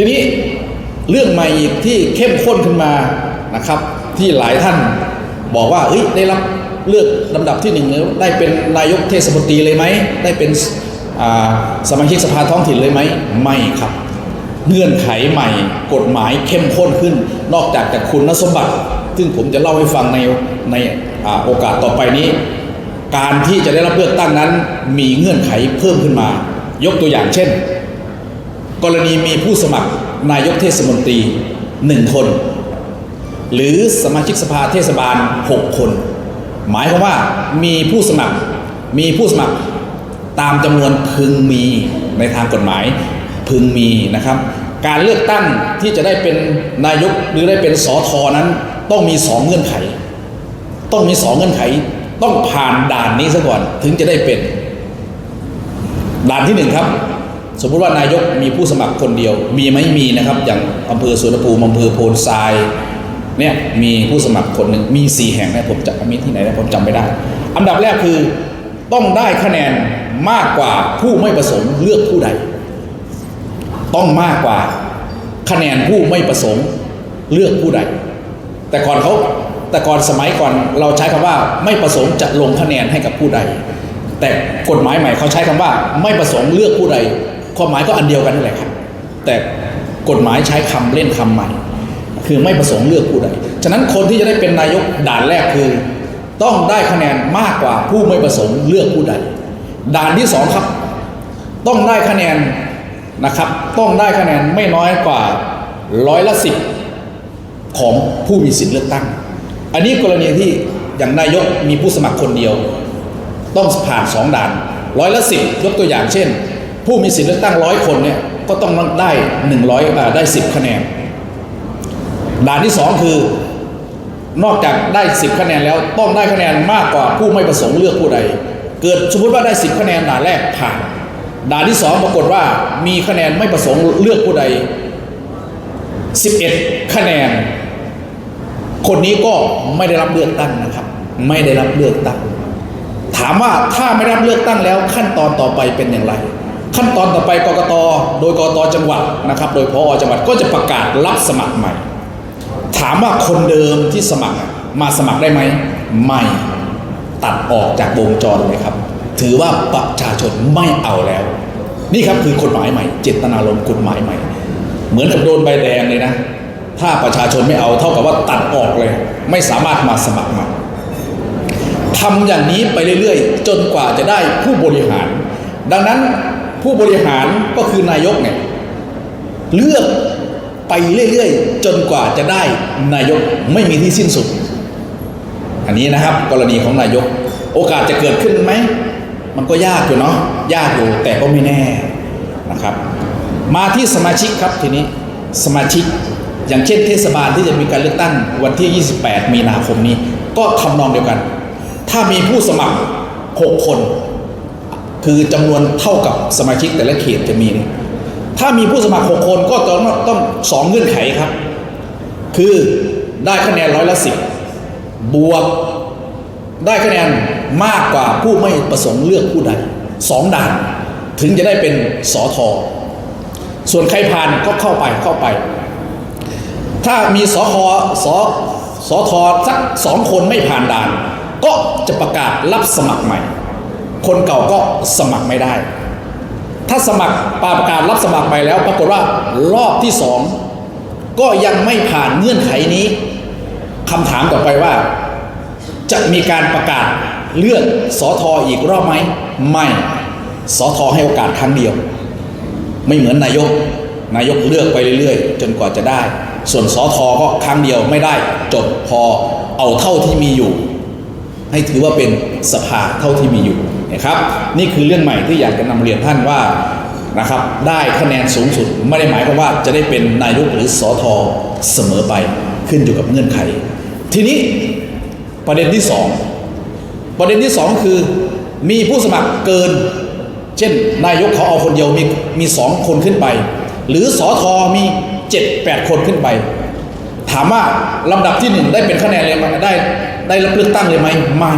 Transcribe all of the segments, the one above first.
ทีนี้เรื่องใหม่อีกที่เข้มข้นขึ้นมานะครับ ที่หลายท่านบอกว่าเฮ้ยได้รับเลือกลำดับที่หนึ่งแล้วได้เป็นนายกเทศมนตรีเลยไหมได้เป็นสมาชิกสภาท้องถิ่นเลยไหมไม่ครับ เงื่อนไขใหม่กฎหมายเข้มข้นขึ้น นอกจากจากคุณสมบัติ ซึ่งผมจะเล่าให้ฟังในในอโอกาสต่อไปนี้ การที่จะได้รับเลือกตั้งนั้นมีเงื่อนไขเพิ่มขึ้นมา ยกตัวอย่างเช่น กรณีมีผู้สมัครนายกเทศมนตรีหนึ่งคน หรือสมาชิกสภาเทศบาล 6 คน หมายความว่ามีผู้สมัครมีผู้สมัครตามจำนวนพึงมีในทางกฎหมายพึงมีนะครับ การเลือกตั้งที่จะได้เป็นนายกหรือได้เป็นสอทอนั้น ต้องมีสองเงื่อนไข ต้องมีสองเงื่อนไข ต้องผ่านด่านนี้ซะก่อนถึงจะได้เป็น ด่านที่หนึ่งครับ สมมุติว่านายกมีผู้สมัครคนเดียว มีไหมมีนะครับ อย่างอำเภอสุวรรณภูมิอำเภอโพนทรายเนี่ยมีผู้สมัครคนหนึ่งมีสี่แห่งนะผมจำมีที่ไหนนะผมจำไม่ได้ อันดับแรกคือต้องได้คะแนนมากกว่าผู้ไม่ประสงค์เลือกผู้ใด ต้องมากกว่าคะแนนผู้ไม่ประสงค์เลือกผู้ใด แต่ก่อนเขาแต่ก่อนสมัยก่อนเราใช้คำว่าไม่ประสงค์จะลงคะแนนให้กับผู้ใด แต่กฎหมายใหม่เขาใช้คำว่าไม่ประสงค์เลือกผู้ใด ความหมายก็อันเดียวกันนั่นแหละครับ แต่กฎหมายใช้คำเล่นคำใหม่ คือไม่ประสงค์เลือกผู้ใดฉะนั้นคนที่จะได้เป็นนายกด่านแรกคือ ต้องได้คะแนนมากกว่าผู้ไม่ประสงค์เลือกผู้ใด ด่านที่สองครับ ต้องได้คะแนนนะครับ ต้องได้คะแนนไม่น้อยกว่าร้อยละสิบของผู้มีสิทธิ์เลือกตั้ง อันนี้กรณีที่อย่างนายกมีผู้สมัครคนเดียว ต้องผ่านสองด่านร้อยละสิบยกตัวอย่างเช่น ผู้มีสิทธิ์เลือกตั้งร้อยคนเนี่ยก็ต้องได้หนึ่งร้อยได้สิบคะแนนด่านที่สองคือนอกจากได้สิบคะแนนแล้วต้องได้คะแนนมากกว่าผู้ไม่ประสงค์เลือกผู้ใด เกิดสมมติว่าได้สิบคะแนนด่านแรกผ่านด่านที่สองปรากฏว่ามีคะแนนไม่ประสงค์เลือกผู้ใดสิบเอ็ดคะแนน คนนี้ก็ไม่ได้รับเลือกตั้งนะครับ ไม่ได้รับเลือกตั้ง ถามว่าถ้าไม่รับเลือกตั้งแล้วขั้นตอนต่อไปเป็นอย่างไร ขั้นตอนต่อไปกกตโดยกกตจังหวัดนะครับ โดยพอจังหวัดก็จะประกาศรับสมัครใหม่ ถามว่าคนเดิมที่สมัครมาสมัครได้ไหมไม่ตัดออกจากวงจรเลยครับ ถือว่าประชาชนไม่เอาแล้ว นี่ครับคือกฎหมายใหม่ เจตนารมณ์กฎหมายใหม่ เหมือนกับโดนใบแดงเลยนะ ถ้าประชาชนไม่เอาเท่ากับว่าตัดออกเลย ไม่สามารถมาสมัครใหม่ทำอย่างนี้ไปเรื่อยๆ จนกว่าจะได้ผู้บริหาร ดังนั้น ผู้บริหารก็คือนายกเนี่ยเลือกไปเรื่อยๆ จนกว่าจะได้นายกไม่มีที่สิ้นสุด อันนี้นะครับกรณีของนายก โอกาสจะเกิดขึ้นไหม มันก็ยากอยู่เนาะยากอยู่แต่ก็ไม่แน่นะครับ มาที่สมาชิกครับทีนี้สมาชิกอย่างเช่นเทศบาลที่จะมีการเลือกตั้งวันที่ 28 มีนาคมนี้ ก็ทำนองเดียวกัน ถ้ามีผู้สมัคร 6 คน คือจำนวนเท่ากับสมาชิกแต่ละเขตจะมีเนี่ยถ้ามีผู้สมัคร6คนก็ต้องต้องสองเงื่อนไขครับ คือได้คะแนนร้อยละสิบบวก ได้คะแนนมากกว่าผู้ไม่ประสงค์เลือกผู้ใดสองด่าน ถึงจะได้เป็นสอทอส่วนใครผ่านก็เข้าไปเข้าไป ถ้ามีสอคอสอสอทอสักสองคนไม่ผ่านด่าน ก็จะประกาศรับสมัครใหม่ คนเก่าก็สมัครไม่ได้ ถ้าสมัครประกาศรับสมัครไปแล้ว ปรากฏว่ารอบที่สองก็ยังไม่ผ่านเงื่อนไขนี้คำถามต่อไปว่า จะมีการประกาศเลือกสอทออีกรอบไหมไม่สอทอให้โอกาสครั้งเดียว ไม่เหมือนนายก นายกเลือกไปเรื่อยๆ จนกว่าจะได้ ส่วนสอทอก็ครั้งเดียวไม่ได้ จบพอเอาเท่าที่มีอยู่ ให้ถือว่าเป็นสภาเท่าที่มีอยู่นะครับ นี่คือเรื่องใหม่ที่อยากจะนำเรียนท่านว่านะครับได้คะแนนสูงสุดไม่ได้หมายความว่าจะได้เป็นนายกหรือสอทอเสมอไปขึ้นอยู่กับเงื่อนไข ทีนี้ประเด็นที่สองประเด็นที่สองคือมีผู้สมัครเกิน เช่นนายกเขาเอาคนเดียวมีมีสองคนขึ้นไป หรือสอทอมีเจ็ดแปดคนขึ้นไป ถามว่าลำดับที่หนึ่งได้เป็นคะแนนเลยไหมได้ได้รับเลือกตั้งเลยไหมไม่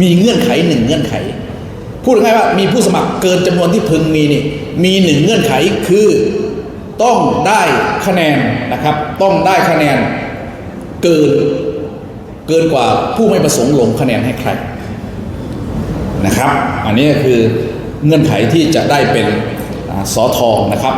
มีเงื่อนไขหนึ่งเงื่อนไข พูดง่ายว่ามีผู้สมัครเกินจำนวนที่พึงมีนี่มีหนึ่งเงื่อนไขคือต้องได้คะแนนนะครับ ต้องได้คะแนนเกินเกินกว่าผู้ไม่ประสงค์ลงคะแนนให้ใครนะครับ อันนี้คือเงื่อนไขที่จะได้เป็นสอทองนะครับ